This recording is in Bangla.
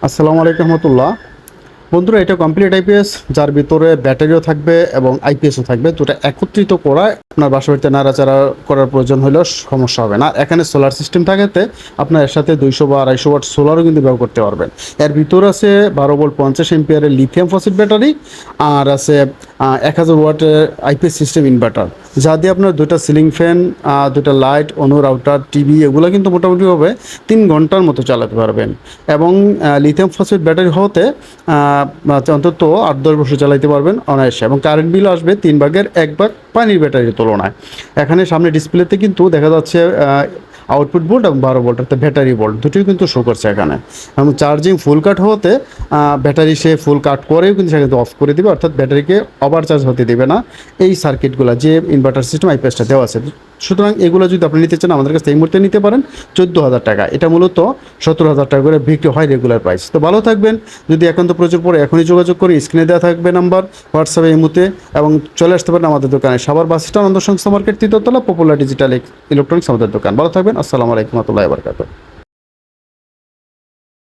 আসসালামু আলাইকুম রহমতুল্লাহ। বন্ধুরা, এটা কমপ্লিট আইপিএস যার ভিতরে ব্যাটারিও থাকবে এবং আইপিএসও থাকবে। দুটা একত্রিত করায় আপনার বাসা বাড়িতে নাড়াচাড়া করার প্রয়োজন হলেও সমস্যা হবে না। এখানে সোলার সিস্টেম থাকাতে আপনার এর সাথে দুইশো বা আড়াইশো ওয়াট সোলারও কিন্তু ব্যবহার করতে পারবেন। এর ভিতরে আছে বারো বোল্ট পঞ্চাশ এমপিয়ারের লিথিয়াম ফসিড ব্যাটারি আর আছে এক হাজার ওয়াটের আইপিএস সিস্টেম ইনভার্টার যা দিয়ে আপনার দুটা সিলিং ফ্যান দুটা লাইট অনু রাউটার টিভি এগুলো কিন্তু মোটামুটিভাবে তিন ঘণ্টার মতো চালাতে পারবেন। এবং লিথিয়াম ফসফেট ব্যাটারি হতে অন্তত আট দশ বছর চালাতে পারবেন অনায়াসে। এবং কারেন্ট বিল আসবে তিন ভাগের এক ভাগ পানির ব্যাটারির তুলনায়। এখানে সামনে ডিসপ্লেতে কিন্তু দেখা যাচ্ছে আউটপুট বোল্ট এবং বারো ভোল্ট অর্থাৎ ব্যাটারি বোল্ট। দুটোই কিন্তু শো করছে এখানে। এবং চার্জিং ফুল কাট হতে ব্যাটারি সে ফুল কাট করেও কিন্তু সেখানে অফ করে দিবে, অর্থাৎ ব্যাটারিকে ওভার চার্জ হতে দেবে না। এই সার্কিটগুলো যে ইনভার্টার সিস্টেম আইপিএসটা দেওয়া আছে। সুতরাং এগুলো যদি আপনি নিতে চান, আমাদের কাছে এই মুহূর্তে নিতে পারেন। চোদ্দ হাজার টাকা। এটা মূলত সত্তর হাজার টাকা করে বিক্রি হয় রেগুলার প্রাইস তো ভালো থাকবেন। যদি এখন তো প্রচুর পরে এখনই যোগাযোগ করি স্ক্রিনে দেওয়া থাকবে নাম্বার হোয়াটসঅ্যাপে এই মুহূর্তে, এবং চলে আসতে পারেন আমাদের দোকানে। সাবার বাস স্ট্যান্ড অন্ধ সংস্থা মার্কেট তৃতীয়তলা পপুলার ডিজিটাল ইলেকট্রনিক্স আমাদের দোকান। ভালো থাকবেন। আসসালামু আলাইকুম রহমতুল্লাহ বারকাত